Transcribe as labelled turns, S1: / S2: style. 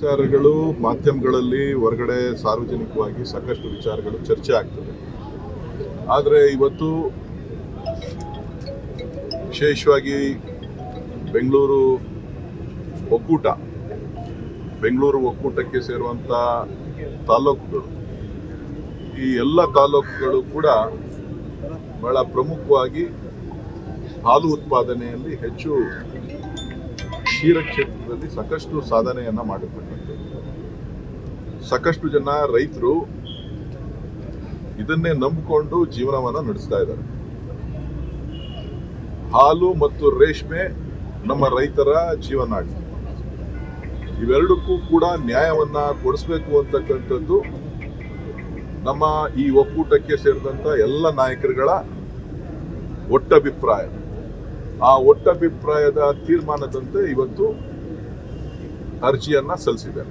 S1: ವಿಚಾರಗಳು ಮಾಧ್ಯಮಗಳಲ್ಲಿ ಹೊರಗಡೆ ಸಾರ್ವಜನಿಕವಾಗಿ ಸಾಕಷ್ಟು ವಿಚಾರಗಳು ಚರ್ಚೆ ಆಗ್ತದೆ. ಆದರೆ ಇವತ್ತು ವಿಶೇಷವಾಗಿ ಬೆಂಗಳೂರು ಒಕ್ಕೂಟ, ಬೆಂಗಳೂರು ಒಕ್ಕೂಟಕ್ಕೆ ಸೇರುವಂಥ ತಾಲೂಕುಗಳು, ಈ ಎಲ್ಲ ತಾಲೂಕುಗಳು ಕೂಡ ಬಹಳ ಪ್ರಮುಖವಾಗಿ ಹಾಲು ಉತ್ಪಾದನೆಯಲ್ಲಿ ಹೆಚ್ಚು ಕ್ಷೀರ ಕ್ಷೇತ್ರದಲ್ಲಿ ಸಾಕಷ್ಟು ಸಾಧನೆಯನ್ನ ಮಾಡಿರ್ತಕ್ಕಂಥದ್ದು. ಸಾಕಷ್ಟು ಜನ ರೈತರು ಇದನ್ನೇ ನಂಬಿಕೊಂಡು ಜೀವನವನ್ನ ನಡೆಸ್ತಾ ಇದ್ದಾರೆ. ಹಾಲು ಮತ್ತು ರೇಷ್ಮೆ ನಮ್ಮ ರೈತರ ಜೀವನಾಡಿ ಇವೆರಡಕ್ಕೂ ಕೂಡ ನ್ಯಾಯವನ್ನ ಕೊಡಿಸ್ಬೇಕು ಅಂತಕ್ಕಂಥದ್ದು ನಮ್ಮ ಈ ಒಕ್ಕೂಟಕ್ಕೆ ಸೇರಿದಂತ ಎಲ್ಲ ನಾಯಕರುಗಳ ಒಟ್ಟಭಿಪ್ರಾಯ ಆ ಒಟ್ಟಭಿಪ್ರಾಯದ ತೀರ್ಮಾನದಂತೆ ಇವತ್ತು ಅರ್ಜಿಯನ್ನ ಸಲ್ಲಿಸಿದ್ದಾರೆ.